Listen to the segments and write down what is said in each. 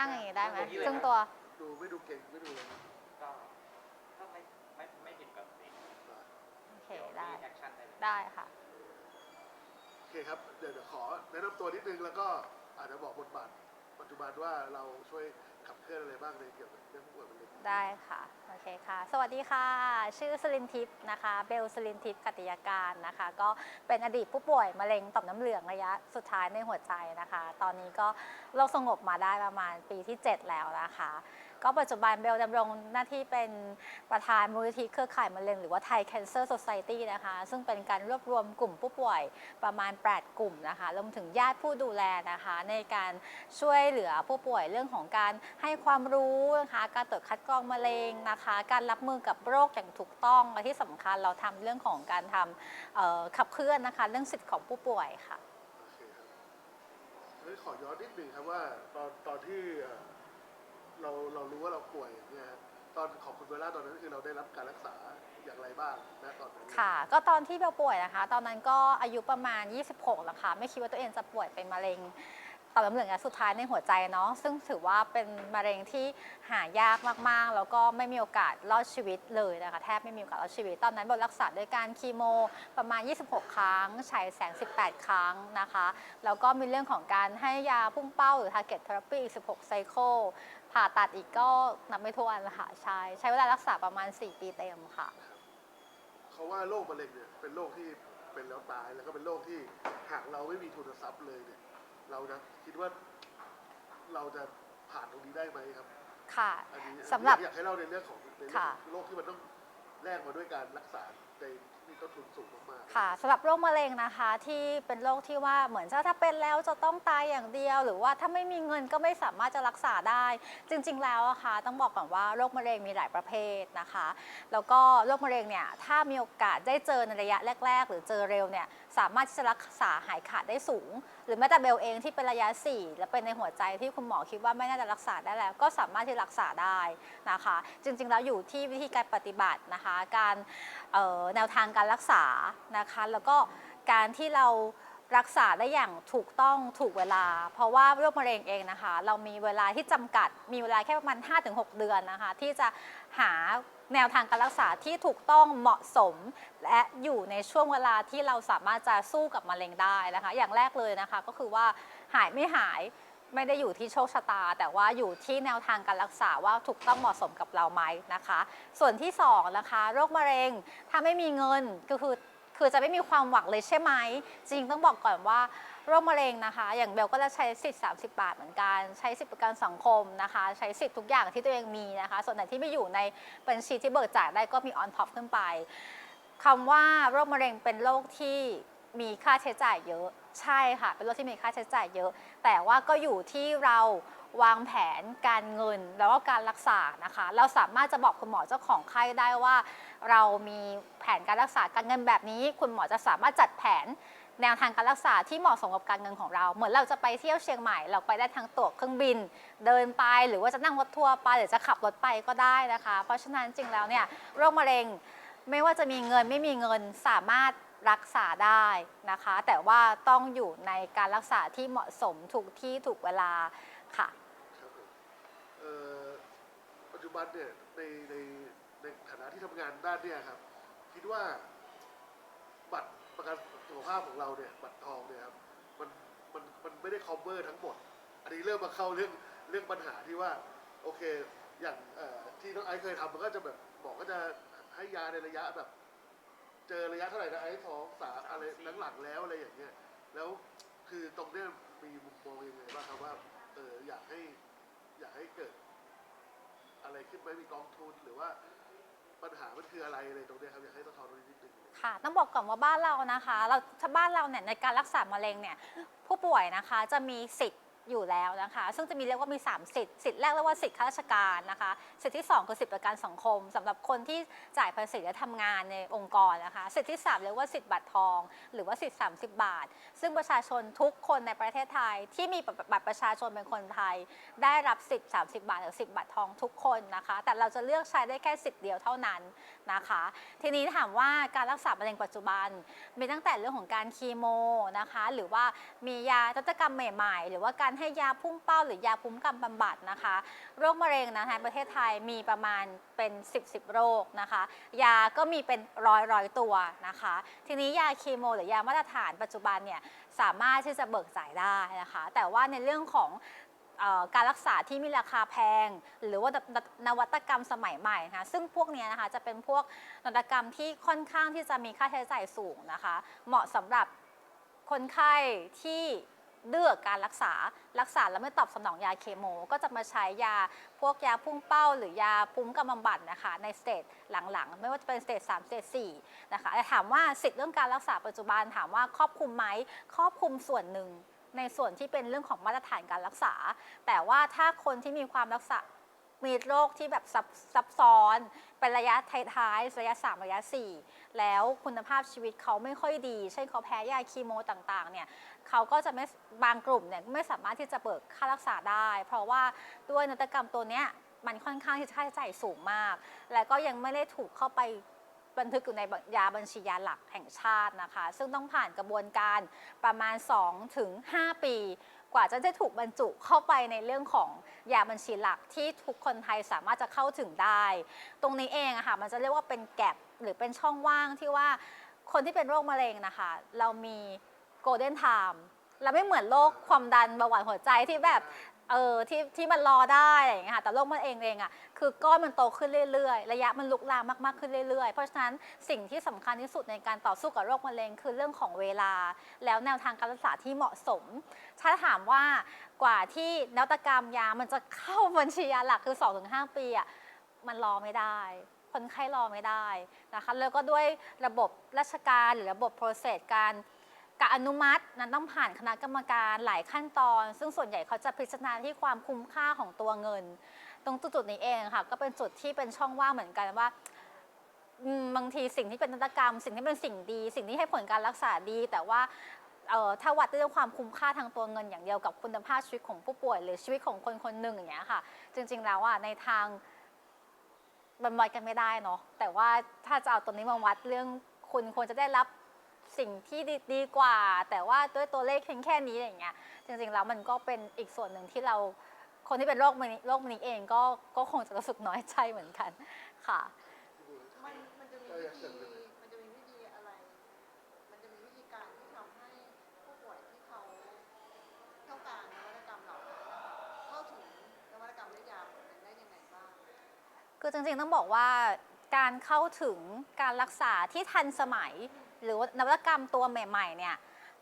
นั่งอย่างนี้ได้ไหมนั่งอย่างนี้เลยครึ่งตัว ดูไม่ดูเก่งไม่ดูเลยนะก็ถ้าไม่ไม่ไม่ผิดปกติโอเคเดี๋ยวได้มีแอคชั่นได้เลยได้ค่ะ โอเคครับเดี๋ยวเดี๋ยวขอแนะนำตัวนิดนึงแล้วก็อาจจะบอกบทบาทปัจจุบันว่าเราช่วย ขับเคลื่อนอะไรบ้างในเกี่ยวกับเรื่องผู้ป่วยมะเร็งได้ค่ะโอเคค่ะ สวัสดีค่ะ ชื่อสลินทิพย์นะคะ เบลสลินทิพย์กัตติยาการนะคะ ก็เป็นอดีตผู้ป่วยมะเร็งต่อมน้ำเหลืองระยะสุดท้ายในหัวใจนะคะ ตอนนี้ก็โรคสงบมาได้ประมาณปีที่ 7 แล้วนะคะ ก็ปัจจุบันเบลดำรงหน้าที่เป็นประธานมูลนิธิเครือข่ายมะเร็งหรือว่า Thai Cancer Society นะคะ ซึ่งเป็นการรวบรวมกลุ่มผู้ป่วยประมาณ 8 กลุ่มนะคะรวมถึงญาติผู้ดูแลนะคะ ในการช่วยเหลือผู้ป่วยเรื่องของการให้ความรู้นะคะการตรวจคัดกรองมะเร็งนะคะ การรับมือกับโรคอย่างถูกต้องและที่สำคัญเราทำเรื่องของการทำขับเคลื่อนนะคะ เรื่องสิทธิ์ของผู้ป่วยค่ะโอเคครับเฮ้ยขอย้อนนิดนึงครับว่าตอนตอนที่ เราเรารู้ว่าเราป่วยเนี่ยฮะตอนของคุณเวล่าตอนนั้นคือเราได้รับการรักษาอย่างไรบ้างนะตอนนั้นค่ะ ก็ตอนที่เบลป่วยนะคะ ตอนนั้นก็อายุประมาณ 26แล้วค่ะไม่คิดว่าตัวเองจะป่วยเป็นมะเร็งต่อมน้ำเหลืองระยะสุดท้ายในหัวใจเนาะซึ่งถือว่าเป็นมะเร็งที่หายากมากๆ แล้วก็ไม่มีโอกาสรอดชีวิตเลยนะคะแทบไม่มีโอกาสรอดชีวิต ตอนนั้นบลรักษาด้วยการคีโม ประมาณ 26 ครั้งฉายแสง 18 ครั้งนะคะ แล้วก็มีเรื่องของการให้ยาพุ่งเป้าหรือ target therapy อีก 16 ไซเคิล ผ่าตัดอีกก็นับไม่ถ้วนนะคะใช่ใช้เวลารักษาประมาณ 4 ปีเต็มค่ะ เขาว่าโรคมะเร็งเนี่ยเป็นโรคที่เป็นแล้วตายแล้วก็เป็นโรคที่หากเราไม่มีทุนทรัพย์เลยเนี่ย เราจะคิดว่าเราจะผ่านตรงนี้ได้ไหมครับค่ะอันนี้สำหรับ อยากให้เล่าในเรื่องของในเรื่องค่ะของโรคที่มันต้องแลกมาด้วยการรักษาในที่ มีต้นทุนสูงมากๆ ค่ะสำหรับโรคมะเร็งนะคะที่เป็นโรคที่ว่าเหมือนถ้าถ้าเป็นแล้วจะต้องตายอย่างเดียว หรือว่าถ้าไม่มีเงินก็ไม่สามารถจะรักษาได้ จริง ๆ แล้วอะค่ะต้องบอกก่อนว่าโรคมะเร็งมีหลายประเภทนะคะ แล้วก็โรคมะเร็งเนี่ยถ้ามีโอกาสได้เจอในระยะแรก ๆ หรือเจอเร็วเนี่ยสามารถที่จะรักษาหายขาดได้สูง หรือแม้แต่เบลเองที่เป็นระยะ 4 และเป็นในหัวใจที่คุณหมอคิดว่าไม่น่าจะรักษาได้แล้ว ก็สามารถที่รักษาได้นะคะ จริงๆแล้วอยู่ที่วิธีการปฏิบัตินะคะ การแนวทางการรักษานะคะ แล้วก็การที่เรารักษาได้อย่างถูกต้องถูกเวลา เพราะว่าโรคมะเร็งเองนะคะ เรามีเวลาที่จำกัด มีเวลาแค่ประมาณ 5-6 เดือนนะคะ ที่จะหาแนวทางการรักษาที่ถูกต้องเหมาะสม และอยู่ในช่วงเวลาที่เราสามารถจะสู้กับมะเร็งได้นะคะ อย่างแรกเลยนะคะก็คือว่าหายไม่หาย ไม่ได้อยู่ที่โชคชะตา แต่ว่าอยู่ที่แนวทางการรักษาว่าถูกต้องเหมาะสมกับเราไหมนะคะ ส่วนที่สองนะคะโรคมะเร็งถ้าไม่มีเงินก็คือคือจะไม่มีความหวังเลยใช่ไหม จริงต้องบอกก่อนว่าโรคมะเร็งนะคะ อย่างเบลก็จะใช้สิทธิ์ 30 บาทเหมือนกัน ใช้สิทธิประกันสังคมนะคะ ใช้สิทธิ์ทุกอย่างที่ตัวเองมีนะคะ ส่วนไหนที่ไม่อยู่ในบัญชีที่เบิกจ่ายได้ก็มีออนท็อปขึ้นไปคำว่าโรคมะเร็งเป็นโรคที่ มีค่าใช้จ่ายเยอะ ใช่ค่ะ เป็นรคที่มีค่าใช้จ่ายเยอะ แต่ว่าก็อยู่ที่เราวางแผนการเงินแล้วก็การรักษานะคะ เราสามารถจะบอกคุณหมอเจ้าของไข้ได้ว่า เรามีแผนการรักษาการเงินแบบนี้ คุณหมอจะสามารถจัดแผนแนวทางการรักษาที่เหมาะสมกับการเงินของเรา เหมือนเราจะไปเที่ยวเชียงใหม่ เราไปได้ทั้งตั๋วเครื่องบิน เดินไปหรือว่าจะนั่งรถทัวร์ไปหรือจะขับรถไปก็ได้นะคะ เพราะฉะนั้นจริงแล้วเนี่ยโรคมะเร็งไม่ว่าจะมีเงินไม่มีเงินสามารถ รักษาได้นะคะ แต่ว่าต้องอยู่ในการรักษาที่เหมาะสมถูกที่ถูกเวลาค่ะครับผมเอ่อปัจจุบันเนี่ยในในในฐานะที่ทำงานด้านเนี่ยครับ คิดว่าบัตรประกันสุขภาพของเราเนี่ยบัตรทองเนี่ยครับมันมันมันไม่ได้ cover ทั้งหมด อันนี้เริ่มมาเข้าเรื่องเรื่องปัญหาที่ว่า โอเค อย่างเอ่อที่น้องไอซ์เคยทำมันก็จะแบบหมอก็จะให้ยาในระยะแบบ เจอระยะเท่าไหร่นะไอซ์ องสามอะไรหลังๆแล้วอะไรอย่างเงี้ยแล้วคือตรงเนี้ยมีมุมมองยังไงบ้างครับว่าเอออยากให้อยากให้เกิด อะไรขึ้นไหมมีกองทุนหรือว่าปัญหามันคืออะไรอะไรตรงเนี้ยครับอยากให้ต้องทอนตรงนี้นิดนึง ค่ะ ต้องบอกก่อนว่าบ้านเรานะคะ เราถ้าบ้านเราเนี่ยในการรักษามะเร็งเนี่ยผู้ป่วยนะคะจะมีสิทธิ์ อยู่แล้วนะคะ ซึ่งจะมีเรียกว่ามี 3 สิทธิ์สิทธิ์แรกเรียกว่าสิทธิ์ข้าราชการนะคะ สิทธิ์ที่ 2 คือสิทธิประกันสังคมสำหรับคนที่จ่ายภาษีและทำงานในองค์กรนะคะ สิทธิ์ที่ 3 เรียกว่าสิทธิ์บัตรทอง หรือว่าสิทธิ์30 บาท ซึ่งประชาชนทุกคนในประเทศไทยที่มีบัตรประชาชนเป็นคนไทย ได้รับสิทธิ์30 บาท หรือสิทธิ์บัตรทองทุกคนนะคะ แต่เราจะเลือกใช้ได้แค่สิทธิ์เดียวเท่านั้นนะคะ ทีนี้ถามว่าการรักษามะเร็งปัจจุบัน มีตั้งแต่เรื่องของการคีโมนะคะ หรือว่ามียาตัตกรรมใหม่ ๆ หรือว่าการให้ยาพุ่งเป้าหรือยาพุ่มกำบำบัดนะคะ โรคมะเร็งนะคะประเทศไทยมีประมาณเป็น 10บสโรคนะคะ ยาก็มีเป็นร้อยร้อยตัวนะคะ ทีนี้ยาเคีโมหรือยามาตรฐานปัจจุบันเนี่ยสามารถที่จะเบิกจ่ายได้นะคะ แต่ว่าในเรื่องของการรักษาที่มีราคาแพง หรือว่านวัตกรรมสมัยใหม่นะคะซึ่งพวกนี้นะคะจะเป็นพวกนวัตกรรมที่ค่อนข้างที่จะมีค่าใช้จ่ายสูงนะคะ เหมาะสำหรับคนไข้ที่ เลือกการรักษารักษาแล้วไม่ตอบสนองยาเคมก็จะมาใช้ยาพวกยาพุ่งเป้า หรือยาพุ่มกำบำบัดนะคะในสเตจหลังๆ ไม่ว่าจะเป็นสเตจ3สเตจ4นะคะแต่ถามว่าสิทธิ์เรื่องการรักษาปัจจุบันถามว่าครอบคลุมไหมครอบคลุมส่วนหนึ่งในส่วนที่เป็นเรื่องของมาตรฐานการรักษา แต่ว่าถ้าคนที่มีความรักษามีโรคที่แบบซับซับซ้อน เป็นระยะท้ายๆระยะ 3 ระยะ 4 แล้วคุณภาพชีวิตเขาไม่ค่อยดี เช่นเขาแพ้ยาคีโมต่างๆเนี่ย เขาก็จะไม่บางกลุ่มเนี่ยไม่สามารถที่จะเบิกค่ารักษาได้ เพราะว่าด้วยนวัตกรรมตัวเนี้ยมันค่อนข้างที่จะค่าใช้จ่ายสูงมาก และก็ยังไม่ได้ถูกเข้าไปบันทึกอยู่ในยาบัญชียาหลักแห่งชาตินะคะ ซึ่งต้องผ่านกระบวนการประมาณ 2-5ถึง5ปี กว่าจะได้ถูกบรรจุเข้าไปในเรื่องของยาบัญชีหลักที่ทุกคนไทยสามารถจะเข้าถึงได้ ตรงนี้เองอะค่ะมันจะเรียกว่าเป็นแกลบหรือเป็นช่องว่างที่ว่าคนที่เป็นโรคมะเร็งนะคะ เรามี โกลเด้นไทม์เราไม่เหมือนโรคความดันเบาหวานหัวใจที่แบบเออที่ที่มันรอได้อะไรอย่างเงี้ยค่ะแต่โรคมันเองเองอะคือก้อนมันโตขึ้นเรื่อยๆ ระยะมันลุกลามมากๆขึ้นเรื่อยๆ เพราะฉะนั้นสิ่งที่สำคัญที่สุดในการต่อสู้กับโรคมะเร็งคือเรื่องของเวลา แล้วแนวทางการรักษาที่เหมาะสม ถ้าถามว่ากว่าที่นวัตกรรมยามันจะเข้าบัญชียาหลักคือ 2-5 ปีอะมันรอไม่ได้ คนไข้รอไม่ได้นะคะแล้วก็ด้วยระบบราชการหรือระบบ process การ การอนุมัตินั้นต้องผ่านคณะกรรมการหลายขั้นตอน ซึ่งส่วนใหญ่เขาจะพิจารณาที่ความคุ้มค่าของตัวเงิน ตรงจุดๆนี้เองค่ะ ก็เป็นจุดที่เป็นช่องว่างเหมือนกันว่าบางทีสิ่งที่เป็นนวัตกรรม สิ่งที่เป็นสิ่งดี สิ่งที่ให้ผลการรักษาดี แต่ว่าถ้าวัดด้วยความคุ้มค่าทางตัวเงินอย่างเดียวกับคุณภาพชีวิตของผู้ป่วย หรือชีวิตของคนคนหนึ่งอย่างเงี้ยค่ะ จริง ๆ แล้วอะในทางมันวัดกันไม่ได้เนาะแต่ว่าถ้าจะเอาตัวนี้มาวัดเรื่องคุณควรจะได้รับ สิ่งที่ดีดีกว่า แต่ว่าด้วยตัวเลขเพียงแค่นี้อย่างเงี้ยจริงๆแล้วมันก็เป็นอีกส่วนหนึ่งที่เราคนที่เป็นโรคมะเร็งโรคมะเร็งเองก็ก็คงจะรู้สึกน้อยใจเหมือนกันค่ะ มันมันจะมีวิธีมันจะมีวิธีอะไร มันจะมีวิธีการที่ทำให้ผู้ป่วยที่เขาต้องการนวัตกรรมเหล่านั้นเข้าถึงนวัตกรรมและยาแบบนั้นได้ยังไงบ้าง คือจริงๆต้องบอกว่าการเข้าถึงการรักษาที่ทันสมัย หรือนวัตกรรมตัวใหม่ๆเนี่ย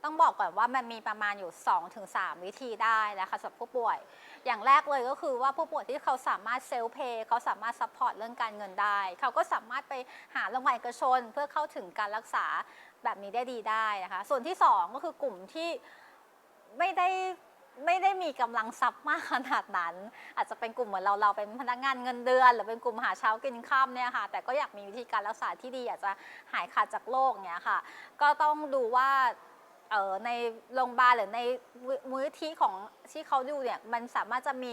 ต้องบอกก่อนว่ามันมีประมาณอยู่ 2-3 วิธีได้นะคะสำหรับผู้ป่วย อย่างแรกเลยก็คือว่าผู้ป่วยที่เขาสามารถเซลฟ์เพย์เขาสามารถซัพพอร์ตเรื่องการเงินได้ เขาก็สามารถไปหาโรงพยาบาลเอกชน เพื่อเข้าถึงการรักษาแบบนี้ได้ดีได้นะคะ ส่วนที่ 2 ก็คือกลุ่มที่ไม่ได้ ไม่ได้มีกำลังทรัพย์มากขนาดนั้น อาจจะเป็นกลุ่มเหมือนเราเราเป็นพนักงานเงินเดือน หรือเป็นกลุ่มหาเช้ากินข้ามเนี่ยค่ะ แต่ก็อยากมีวิธีการรักษาที่ดีอยากจะหายขาดจากโรคเนี้ยค่ะ ก็ต้องดูว่าออในโรงพยาบาลหรือในมูลนิธิของที่เขาดูเนี่ยมันสามารถจะมี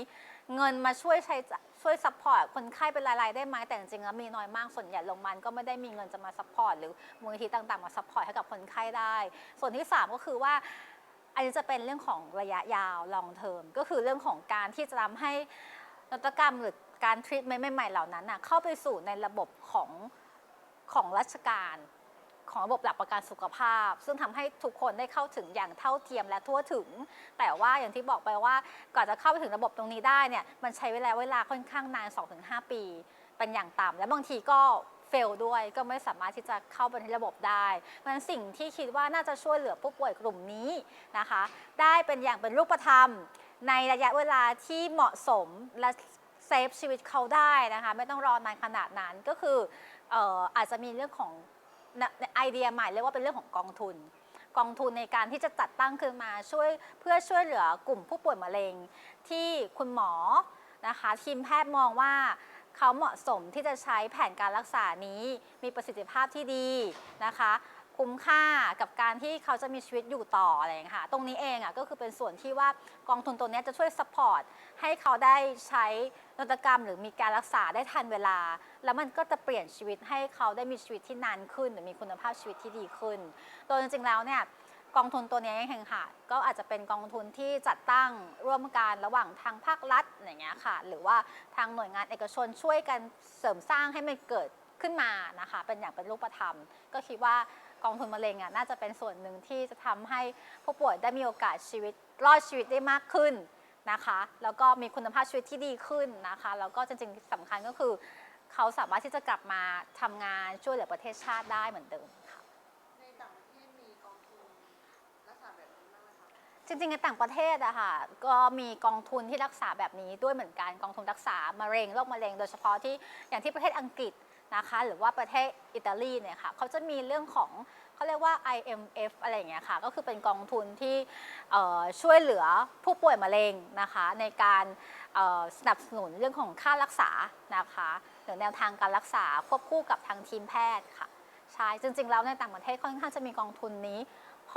เงินมาช่วยใช้จ่ายช่วยซัพพอร์ตคนไข้เป็นรายๆได้ไหมแต่จริงๆแล้วมีน้อยมากส่วนใหญ่โรงพยาบาลก็ไม่ได้มีเงินจะมาซัพพอร์ตหรือมูลนิธิต่างๆมาซัพพอร์ตให้กับคนไข้ได้ ส่วนที่สามก็คือว่า อันนี้จะเป็นเรื่องของระยะยาว long term ก็คือเรื่องของการที่จะทำให้นวัตกรรมหรือการทรี a เมนต์ใหม่ๆเหล่านั้นน่ะเข้าไปสู่ในระบบของของราชการของระบบหลักประกันสุขภาพ ซึ่งทำให้ทุกคนได้เข้าถึงอย่างเท่าเทียมและทั่วถึง แต่ว่าอย่างที่บอกไปว่าก่อนจะเข้าไปถึงระบบตรงนี้ได้เนี่ยมันใช้เวลาเวลาค่อนข้างนาน 2-5 ปี เป็นอย่างต่ำและบางทีก็ เฟลด้วยก็ไม่สามารถที่จะเข้าไปในระบบได้เพราะฉะนั้นสิ่งที่คิดว่าน่าจะช่วยเหลือผู้ป่วยกลุ่มนี้นะคะ ได้เป็นอย่างเป็นรูปธรรม ในระยะเวลาที่เหมาะสมและเซฟชีวิตเขาได้นะคะ ไม่ต้องรอนานขนาดนั้นก็คืออออาจจะมีเรื่องของไอเดียใหม่เรียกว่าเป็นเรื่องของกองทุน กองทุนในการที่จะจัดตั้งขึ้นมาช่วยเพื่อช่วยเหลือกลุ่มผู้ป่วยมะเร็ง ที่คุณหมอนะคะทีมแพทย์มองว่า เขาเหมาะสมที่จะใช้แผนการรักษานี้ มีประสิทธิภาพที่ดีนะคะ คุ้มค่ากับการที่เขาจะมีชีวิตอยู่ต่ออะไรอย่างเงี้ยค่ะ ตรงนี้เองอะก็คือเป็นส่วนที่ว่ากองทุนตัวนี้จะช่วยสปอร์ตให้เขาได้ใช้นวัตกรรม หรือมีการรักษาได้ทันเวลา แล้วมันก็จะเปลี่ยนชีวิตให้เขาได้มีชีวิตที่นานขึ้น หรือมีคุณภาพชีวิตที่ดีขึ้น โดยจริงๆแล้วเนี่ย กองทุนตัวนี้แห่งค่ะก็อาจจะเป็นกองทุนที่จัดตั้งร่วมกันระหว่างทางภาครัฐอย่างเงี้ยค่ะ หรือว่าทางหน่วยงานเอกชนช่วยกันเสริมสร้างให้มันเกิดขึ้นมานะคะ เป็นอย่างเป็นรูปธรรม ก็คิดว่ากองทุนมะเร็งอะน่าจะเป็นส่วนหนึ่งที่จะทำให้ผู้ป่วยได้มีโอกาสชีวิตรอดชีวิตได้มากขึ้นนะคะ แล้วก็มีคุณภาพชีวิตที่ดีขึ้นนะคะ แล้วก็จริงๆสำคัญก็คือ เขาสามารถที่จะกลับมาทำงานช่วยเหลือประเทศชาติได้เหมือนเดิม จริงๆในต่างประเทศอะค่ะก็มีกองทุนที่รักษาแบบนี้ด้วยเหมือนกันกองทุนรักษามะเร็งโรคมะเร็งโดยเฉพาะที่อย่างที่ประเทศอังกฤษนะคะหรือว่าประเทศอิตาลีเนี่ยค่ะเขาจะมีเรื่องของเขาเรียกว่า IMF อะไรอย่างเงี้ยค่ะก็คือเป็นกองทุนที่ช่วยเหลือผู้ป่วยมะเร็งนะคะในการสนับสนุนเรื่องของค่ารักษานะคะหรือแนวทางการรักษาควบคู่กับทางทีมแพทย์ค่ะใช่จริงๆแล้วในต่างประเทศค่อนข้างจะมีกองทุนนี้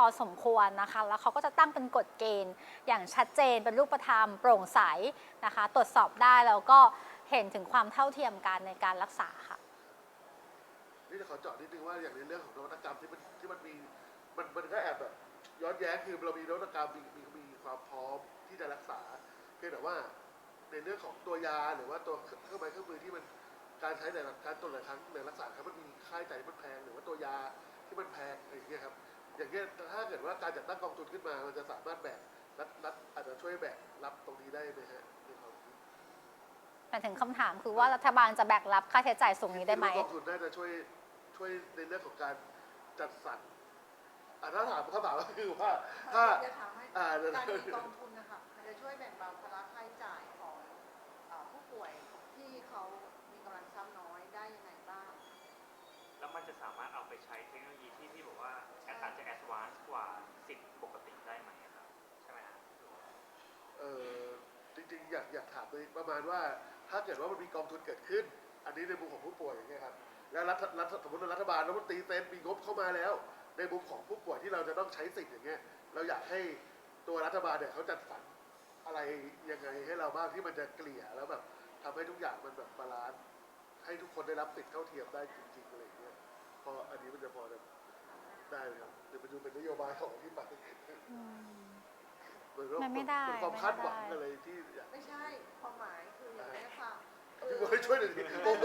อสมควรนะคะ แล้วเขาก็จะตั้งเป็นกฎเกณฑ์ อย่างชัดเจนเป็นรูปธรรมโปร่งใสนะคะ ตรวจสอบได้แล้วก็เห็นถึงความเท่าเทียมกันในการรักษาค่ะ นี่จะขอเจาะนิดนึงว่าอย่างในเรื่องของนวัตกรรมที่มันที่มันมีมันมันก็แอบแบบย้อนแย้งคือเรามีนวัตกรรมมีมีมีความพร้อมที่จะรักษา เพียงแต่ว่าในเรื่องของตัวยาหรือว่าตัวเครื่องไม้เครื่องมือที่มันการใช้ในการตรวจหลายครั้งในรักษาครับมันมีค่าใช้จ่ายที่มันแพงหรือว่าตัวยาที่มันแพงอะไรอย่างเงี้ยครับ อย่างเงี้ยถ้าเกิดว่าการจัดตั้งกองทุนขึ้นมามันจะสามารถแบกรัฐรัฐอาจจะช่วยแบกรับตรงนี้ได้ไหมฮะในความคิดแต่ถึงคำถามคือว่ารัฐบาลจะแบกรับค่าใช้จ่ายสูงนี้ได้ไหมคิว่ากองทุนน่าจะช่วยช่วยในเรื่องของการจัดสรรอะถ้าถามคำถามก็คือว่าถ้า จะถามให้อ่าเดี๋ยว การมีกองทุนนะคะมันจะช่วยแบ่งเบาภาระค่าใช้จ่ายของเอ่อผู้ป่วยที่เขามีกำลังทรัพย์น้อยได้ยังไงบ้าง แล้วมันจะสามารถเอาไปใช้เทคโนโลยีที่ที่บอกว่าอาจจะแอดวานซ์กว่าสิทธิ์ปกติได้ไหมอะครับ ใช่ไหมฮะ เออจริงๆ อยากอยากถามเลยประมาณว่าถ้าเกิดว่ามันมีกองทุนเกิดขึ้น อันนี้ในมุมของผู้ป่วยอย่างเงี้ยครับแล้วรัฐรัฐสมมติว่ารัฐบาลรัฐมนตรีเซ็นมีงบเข้ามาแล้ว ในมุมของผู้ป่วยที่เราจะต้องใช้สิทธิ์อย่างเงี้ยเราอยากให้ตัวรัฐบาลเนี่ยเขาจัดสรรอะไรยังไงให้เราบ้างที่มันจะเกลี่ยแล้วแบบทำให้ทุกอย่างมันแบบบาลานซ์ให้ทุกคนได้รับสิทธิ์เท่าเทียมได้จริงๆอะไรอย่างเงี้ยพออันนี้มันจะพอจะได้ไหมครับหรือมันดูเป็นนโยบายของที่ไป เหมือนว่ามันไม่ได้เป็นความไม่คาดหวังได้อะไรที่อยาก ไม่ใช่ความหมายคืออย่างนี้ค่ะพี่บอยช่วยหน่อยดิโอ้โห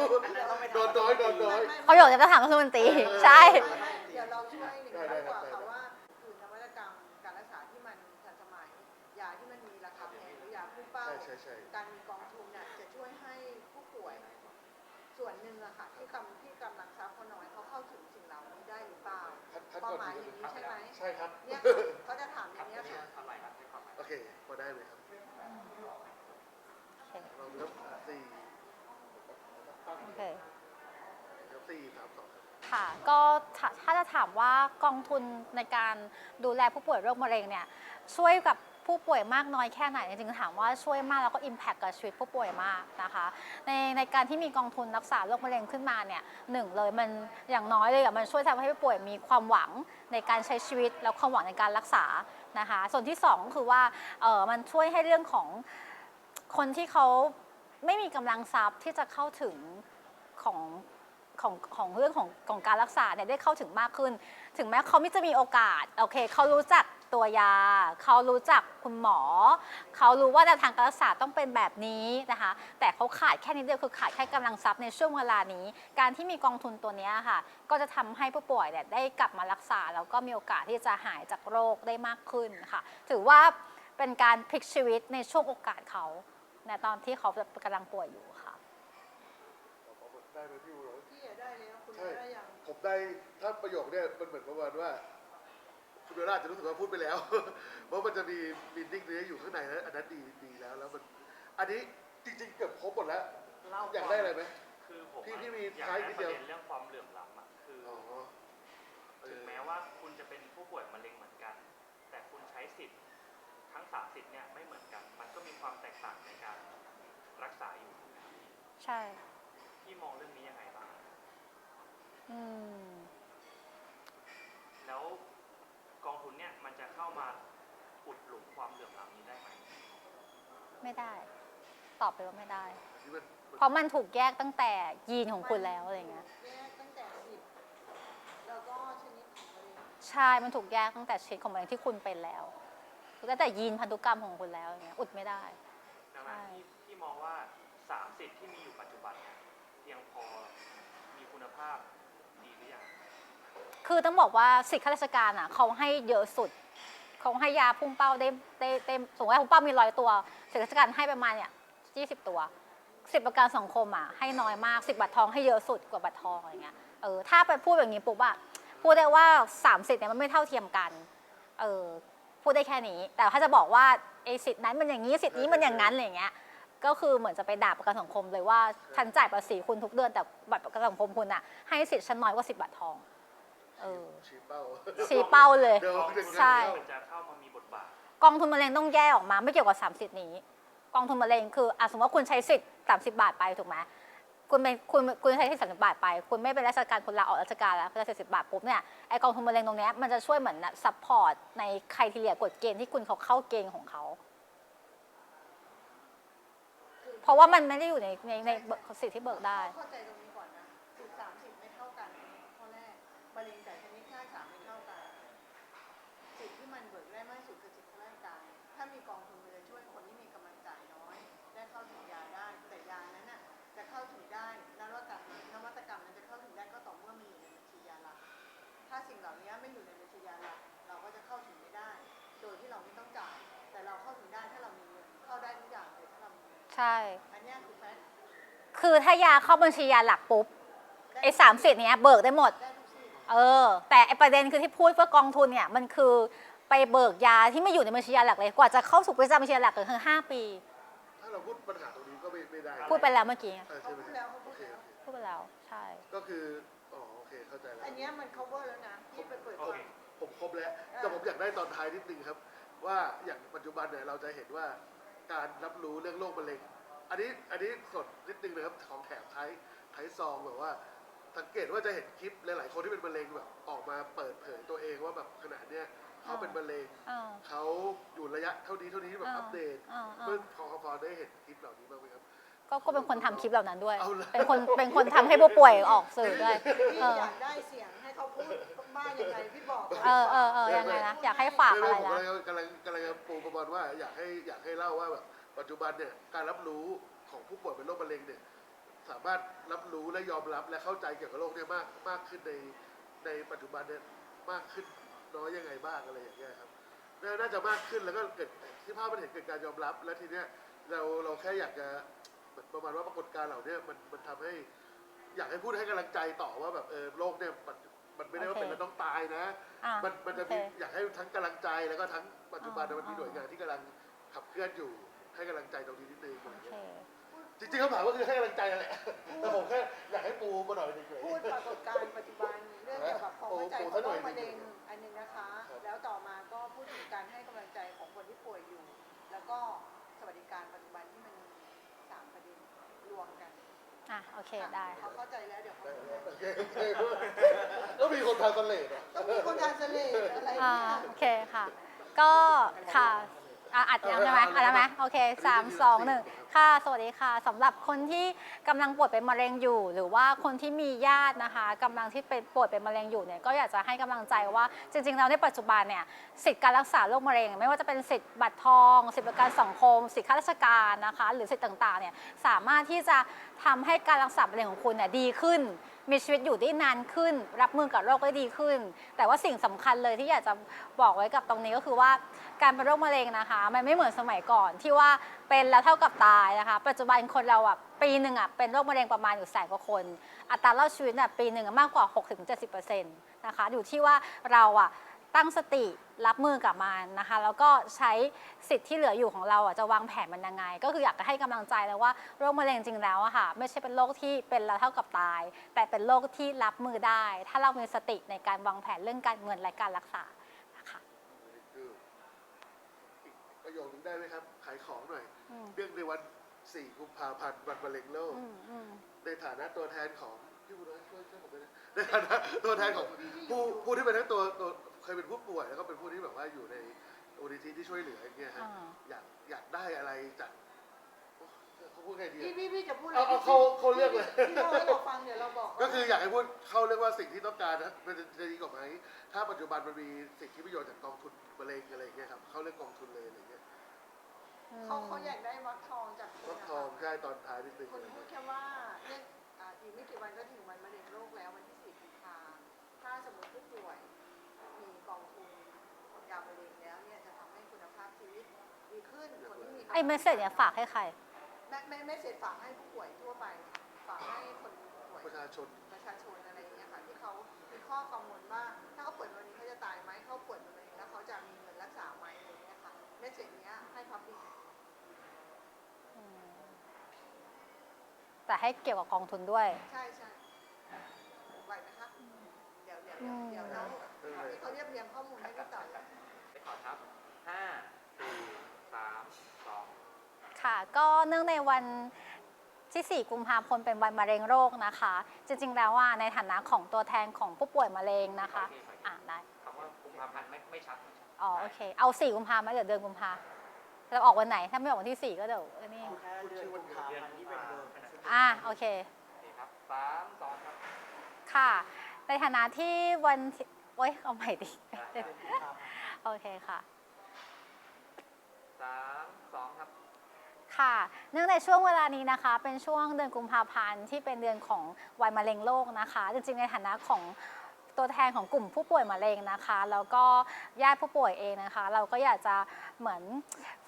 โดนน้อยโดนน้อย เขาบอกจะถามรัฐมนตรีเออใช่ ไม่ไม่เดี๋ยวเราช่วยหนึ่งได้ร้อยได้กว่าได้ค่ะว่าคือนวัตกรรมการรักษาที่มันทันสมัยยาที่มันมีราคาแพงหรือยาพุ่งเป้า ใช่ใช่ใช่การมีกองทุนเนี่ยจะช่วยให้ผู้ป่วย ส่วนหนึ่งอะค่ะที่กำที่กำลังทรัพย์เขาน้อยเขาเข้าถึงสิ่งเหล่านี้ได้หรือเปล่าท่านท่านความก่อนหมายดีอย่างนี้ใช่ไหมใช่ครับ เนี่ย อได้ไหมครับเราเริ่มสี่โอเคสี่สามสองครับค่ะก็ถ้าถ้าจะถามว่ากองทุนในการดูแลผู้ป่วยโรคมะเร็งเนี่ยช่วยกับผู้ป่วยมากน้อยแค่ไหนจริงๆถามว่าช่วยมากแล้วก็ Impact กับชีวิตผู้ป่วยมากนะคะในในการที่มีกองทุนรักษาโรคมะเร็งขึ้นมาเนี่ยหนึ่งเลยมันอย่างน้อยเลยอะมันช่วยทำให้ผู้ป่วยมีความหวังในการใช้ชีวิต แล้วความหวังในการรักษา นะคะ ส่วนที่สองก็คือว่าเออมันช่วยให้เรื่องของคนที่เขาไม่มีกำลังทรัพย์ที่จะเข้าถึงของของของเรื่องของของการรักษาเนี่ยได้เข้าถึงมากขึ้น ถึงแม้เขาไม่จะมีโอกาสโอเคเขารู้จัก ตัวยา เขารู้จักคุณหมอ เขารู้ว่าแนวทางการรักษาต้องเป็นแบบนี้นะคะ แต่เขาขาดแค่นิดเดียวคือขาดแค่กำลังทรัพย์ในช่วงเวลานี้ การที่มีกองทุนตัวนี้ค่ะ ก็จะทำให้ผู้ป่วยเนี่ยได้กลับมารักษา แล้วก็มีโอกาสที่จะหายจากโรคได้มากขึ้นค่ะ ถือว่าเป็นการพลิกชีวิตในช่วงโอกาสเขาในตอนที่เขากำลังป่วยอยู่ค่ะได้ไหมพี่บูโรพี่ได้แล้วคุณใช่ได้ยังผมได้ถ้าประโยคเนี่ยมันเหมือนประมาณว่า คุณเบลล่าจะรู้สึกว่าพูดไปแล้ว เพราะมันจะมีมินดิ้งเนี้ยอยู่ข้างในนะอันนั้นดีดีแล้วแล้วมัน อันนี้จริงๆเกือบครบหมดแล้ว เล่าอยากได้อะไรไหม คือผมพี่อะพี่มีอยากท้ายได้นิดปเดีระยวเด็นเรื่องความเหลื่อมล้ำอะคือออ๋อเอถึงอแม้ว่าคุณจะเป็นผู้ป่วยมะเร็งเหมือนกัน แต่คุณใช้สิทธิ์ทั้งสามสิทธิ์เนี่ยไม่เหมือนกัน มันก็มีความแตกต่างในการรักษาอยู่ใช่ พี่มองเรื่องนี้ยังไงบ้าง อืม แล้ว กองทุนเนี่ยมันจะเข้ามาอุดหลุมความเหลื่อมล้ำนี้ได้ไหมไม่ได้ ตอบไปว่าไม่ได้นี่มันมันเพราะมันถูกแยกตั้งแต่ยีนของคุณแล้วอะไรเงี้ย แยกตั้งแต่สิบแล้วก็ชนิดของมะเร็งใใช่ มันถูกแยกตั้งแต่ชนิดของมะเร็งที่คุณเป็นแล้วตั้งแต่ยีนพันธุกรรมของคุณแล้วอย่างเงี้ย อุดไม่ได้ ดังนั้นใช่ ที่ที่มองว่าสามสิทธิ์ที่มีอยู่ปัจจุบันเนี่ยเพียงพอมีคุณภาพดีหรือยัง คือต้องบอกว่าสิทธิข้าราชการอะเขาให้เยอะสุดเขาให้ยาพุ่งเป้าได้ได้ได้สมมติว่าพุ่งเป้ามีร้อยตัวสิทธิข้าราชการให้ประมาณเนี่ยยี่สิบตัวสิบประกันสังคมอะให้น้อยมากสิบบัตรทองให้เยอะสุดกว่าบัตรทองอะไรเงี้ยเออถ้าไปพูดอย่างนี้ปุ๊บอะพูดได้ว่าสามสิทธิ์เนี่ยมันไม่เท่าเทียมกันเออพูดได้แค่นี้ แต่ถ้าจะบอกว่าไอ้สิทธิ์นั้นมันอย่างนี้สิทธิ์นี้มันอย่างนั้นอะไรเงี้ยก็คือเหมือนจะไปด่าประกันสังคมเลยว่าฉันจ่ายภาษีคุณทุกเดือนแต่บัตรประกันสังคมคุณอะให้สิทธิ์ฉันน้อยกว่าสิบบัตรทอง เออ ชี้เป้าชี้เป้าเลยเดี๋ยวกองทุนใช่ มันจะเข้ามามีบทบาท กองทุนมะเร็งต้องแยกออกมาไม่เกี่ยวกับ30นี้ กองทุนมะเร็งคืออะสมมติว่าคุณใช้สิทธิ์30 บาทไปถูกไหมคุณเป็นคุณคุณใช้ที่30บาทไป คุณไม่เป็นราชการคุณลาออกราชการแล้วคุณได้สิบบาทปุ๊บเนี่ยไอกองทุนมะเร็งตรงเนี้ยมันจะช่วยเหมือนซัพพอร์ตในใครทีเรียกฎเกณฑ์ที่คุณเขาเข้าเกณฑ์ของเขาเพราะว่ามันไม่ได้อยู่ในในในเบิกสิทธิ์ที่เบิกได้ เข้าใจตรงนี้ เข้าถึงได้นวัตกรรมนวัตกรรมนั้นจะเข้าถึงได้ก็ต่อเมื่อมันอยู่ในบัญชียาหลัก ถ้าสิ่งเหล่านี้ไม่อยู่ในบัญชียาหลัก เราก็จะเข้าถึงไม่ได้ โดยที่เราไม่ต้องจ่ายแต่เราเข้าถึงได้ถ้าเรามีเงินเข้าได้ทุกอย่างเลยถ้าเรามีเงินใช่ อันเนี้ยคือแฟกต์คือถ้ายาเข้าบัญชียาหลักปุ๊บไอ้สามสิทธิ์เนี้ยเบิกได้หมด ได้ทุกสิ่งเออ แต่ไอประเด็นคือที่พูดว่ากองทุนเนี่ยมันคือไปเบิกยาที่ไม่อยู่ในบัญชียาหลักเลยกว่าจะเข้าสู่ประจำบัญชียาหลักก็คือห้าปี ถ้าเราพูดปัญหาตรงนี้ก็ ไม่ไม่ได้พูดไปแล้วเมื่อกี้เออเขาใช่ไหมพูดแล้วเขาโอพูดเคแล้วโอเคพูดไปแล้ว ใช่ ก็คืออ๋อโอเคเข้าใจแล้วอันเนี้ยมัน cover แล้วนะที่ไปเปิดโอตัวเคผมครบแล้วแต่ผมอยากได้ตอนท้ายนิดนึงครับ ว่าอย่างปัจจุบันเนี่ยเราจะเห็นว่าการรับรู้เรื่องโรคมะเร็ง อันนี้อันนี้สดนิดนึงนะครับของแถมท้ายท้ายซองแบบว่า สังเกตว่าจะเห็นคลิปหลายๆคนที่เป็นมะเร็งแบบออกมาเปิดเผยตัวเองว่าแบบขนาดเนี้ย เขาเป็นมะเร็งอ่า เขาอยู่ระยะเท่านี้เท่านี้แบบอ่าอัปเดตอ่าอ่าเมื่อพอพอได้เห็นคลิปเหล่านี้บ้างไหมครับ ก็ก็เป็นคนทำคลิปเหล่านั้นด้วย เอาเลยเป็นคนเป็นคนทำให้ผู้ป่วยออกสื่อด้วย พี่เออ อยากได้เสียงให้เขาพูดบ้างยังไงพี่บอกเออเออเออยังไงนะอยากให้ฝากอะไรผมนะ กำลังกำลังกำลังจะปูประมาณว่าอยากให้อยากให้เล่าว่าแบบปัจจุบันเนี่ยการรับรู้ของผู้ป่วยเป็นโรคมะเร็งเนี่ยสามารถรับรู้และยอมรับและเข้าใจเกี่ยวกับโรคเนี่ยมากมากขึ้นในในปัจจุบันเนี่ยมากขึ้น น้อยยังไงบ้างอะไรอย่างเงี้ยครับน่าน่าจะมากขึ้นแล้วก็เกิดที่ภาพมันเห็นเกิดการยอมรับ และทีเนี้ยเราเราแค่อยากจะเหมือนประมาณว่าปรากฏการณ์เหล่าเนี้ยมันมันทำให้ อยากให้พูดให้กำลังใจต่อว่าแบบเออโรคเนี่ยมันมันไม่ได้ว่าโอเคเป็นแล้วต้องตายนะ อะมันมันจะโอเคมีอยากให้ทั้งกำลังใจแล้วก็ทั้งปัจจุบันอ๋อมันมีหน่วยงานที่กำลังขับเคลื่อนอยู่ให้กำลังใจตรงนี้นิดนึงอะไรโอเค เงี้ยจริงๆคำถามก็คือให้กำลังใจนั่นแหละแต่ผมแค่อยากให้ปูมาหน่อยเฉยพูดปรากฏการณ์ปัจจุบันเรื่องเกี่ยวกับความเข้าใจของโรคมะเร็งอั นหนึงนะคะ แล้วต่อมาก็พูดถึงการให้กำลังใจของคนที่ป่วยอยู่ แล้วก็สวัสดิการปัจจุบันที่มันมีสามประเด็นรวมกันอะโอเคได้เขาเข้าใจแล้วเดี๋ยวเขาได้พูดโอเคโอเคแล้วมีคนทานสเลดอะต้องมีคนทานเสลดอะไรอ่าเนี่ยโอเคค่ะ ก็ค่ะ อะอัดยังใช่ไหมอัดแล้วไหมโอเคสามสองหนึ่งค่ะ สวัสดีค่ะสำหรับคนที่กำลังป่วยเป็นมะเร็งอยู่ หรือว่าคนที่มีญาตินะคะกำลังที่เป็นป่วยเป็นมะเร็งอยู่เนี่ยก็อยากจะให้กำลังใจว่าจริงๆแล้วในปัจจุบันเนี่ยสิทธิการรักษาโรคมะเร็ง ไม่ว่าจะเป็นสิทธิ์บัตรทอง สิทธิประกันสังคม สิทธิข้าราชการนะคะ หรือสิทธิต่างๆเนี่ยสามารถที่จะทำให้การรักษามะเร็งของคุณเนี่ยดีขึ้น มีชีวิตอยู่ได้นานขึ้น รับมือกับโรคได้ดีขึ้น แต่ว่าสิ่งสำคัญเลยที่อยากจะบอกไว้กับตรงนี้ก็คือว่าการเป็นโรคมะเร็งนะคะ มันไม่เหมือนสมัยก่อนที่ว่าเป็นแล้วเท่ากับตายนะคะ ปัจจุบันคนเราอะปีหนึ่งอะเป็นโรคมะเร็งประมาณอยู่แสนกว่าคน อัตราเล่าชีวิตอะปีหนึ่งมากกว่า 6-70%นะคะอยู่ที่ว่าเราอะ ตั้งสติรับมือกับมันนะคะ แล้วก็ใช้สิทธิ์ที่เหลืออยู่ของเราอะจะวางแผนมันยังไง ก็คืออยากจะให้กำลังใจเลยว่าโรคมะเร็งจริงแล้วอะค่ะ ไม่ใช่เป็นโรคที่เป็นแล้วเท่ากับตาย แต่เป็นโรคที่รับมือได้ ถ้าเรามีสติในการวางแผนเรื่องการเงินและการรักษานะคะคืออีกประโยคนึงได้ไหมครับขายของหน่อยอืมเรื่องในวัน4กุมภาพันธ์วันมะเร็งโลกอืมอืมในฐานะตัวแทนของพี่บุญน้อยช่วยช่วยผมด้วยนะในฐานะตัวแทนของผู้ผู้ที่เป็นทั้งตัวตัว เคยเป็นผู้ป่วยแล้วก็เป็นผู้ที่แบบว่าอยู่ในมูลนิธิที่ช่วยเหลืออย่างเงี้ยฮะอ่า อยากอยากได้อะไรจากโอ้เขาพูดไงดีพี่อะ พี่พี่จะพูดอะไรเอาเอาเข้าเข้าเรื่องเลย พี่เล่าให้เราฟังเดี๋ยวเราบอกก็คืออยากให้พูดเข้าเรื่องว่าสิ่งที่ต้องการนะมันจะจะดีกว่าไหมถ้าปัจจุบันมันมีสิทธิประโยชน์จากกองทุนมะเร็งอะไรอย่างเงี้ยครับเข้าเรื่องกองทุนเลยอะไรอย่างเงี้ยเขาเขาอยากได้วักทองจากคุณวักนะทองคะใช่ตอนท้ายนิดนึงคุณอะไรพูเงี้ดยแค่ว่าเนี่ยอ่าอีกไม่กี่วันก็ถึงวันมะเร็งโลกแล้ววันที่สี่กุมภาถ้าสมมติผู้ป่วยมี กองทุนยามะเร็งแล้วเนี่ยจะทำให้คุณภาพชีวิตดีขึ้นคนที่มีไอ้เมสเซจเนี่ยฝากให้ใคร ไม่ไม่ไม่เสร็จฝากให้ผู้ป่วยทั่วไปฝากให้คนป่วยประชาชน ประชาชนอะไรอย่างเงี้ยค่ะที่เขามีข้อกังวลว่าถ้าเขาป่วยวันนี้เขาจะตายไหมเขาป่วยวันนี้แล้วเขาจะมีเงินรักษาไหมอะไรอย่างเงี้ยค่ะเมสเซจเนี้ยให้พับบิกแต่ให้เกี่ยวกับกองทุนด้วย ใช่ใช่ไหวไหมคะ เดี๋ยวเดี๋ยวเดี๋ยวเดี๋ยวน้อง ที่เขาเรียบเรียงข้อมูลให้พี่ต่อยไปขอครับห้าสี่สามสองค่ะ ก็เนื่องในวันที่ 4 กุมภาพันธ์เป็นวันมะเร็งโรคนะคะ จริง ๆ แล้วว่าในฐานะของตัวแทนของผู้ป่วยมะเร็งนะคะ อ่าได้คำว่ากุมภาพันธ์ไม่ไม่ชัดไม่ชัดอ๋อโอเค เอา 4 กุมภาพันธ์ไหมเดี๋ยวเดือนกุมภาเราออกวันไหน ถ้าไม่ออกวันที่ 4 ก็เดี๋ยวอันนี่แค่เดือนกุมภาพันธ์ที่เป็นเบอร์อ่าโอเคโอเคครับสามสองครับ ค่ะ ในฐานะที่วันที่ โอ๊ยเอาใหม่ดิเดือนกุมภาพันธ์โอเคค่ะ สามสองครับ ค่ะ เนื่องในช่วงเวลานี้นะคะ เป็นช่วงเดือนกุมภาพันธ์ที่เป็นเดือนของวัยมะเร็งโลกนะคะ จริงๆในฐานะของ ตัวแทนของกลุ่มผู้ป่วยมะเร็งนะคะ แล้วก็ญาติผู้ป่วยเองนะคะ เราก็อยากจะเหมือน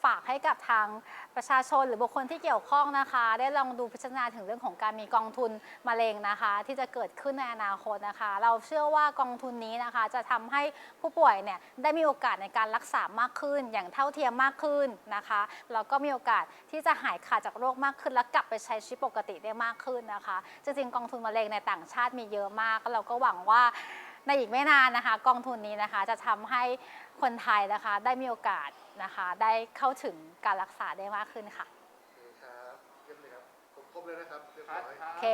ฝากให้กับทางประชาชนหรือบุคคลที่เกี่ยวข้องนะคะ ได้ลองดูพิจารณาถึงเรื่องของการมีกองทุนมะเร็งนะคะ ที่จะเกิดขึ้นในอนาคตนะคะ เราเชื่อว่ากองทุนนี้นะคะ จะทำให้ผู้ป่วยเนี่ยได้มีโอกาสในการรักษามากขึ้น อย่างเท่าเทียมมากขึ้นนะคะแล้วก็มีโอกาสที่จะหายขาดจากโรคมากขึ้น และกลับไปใช้ชีวิตปกติได้มากขึ้นนะคะจริงๆกองทุนมะเร็งในต่างชาติมีเยอะมาก เราก็หวังว่า ในอีกไม่นานนะคะ กองทุนนี้นะคะจะทำให้คนไทยนะคะได้มีโอกาสนะคะ ได้เข้าถึงการรักษาได้มากขึ้นค่ะ โอเคครับเยี่ยมเลยครับผมครบเลยนะครับเรียบคัร้ดอยครัโอบเค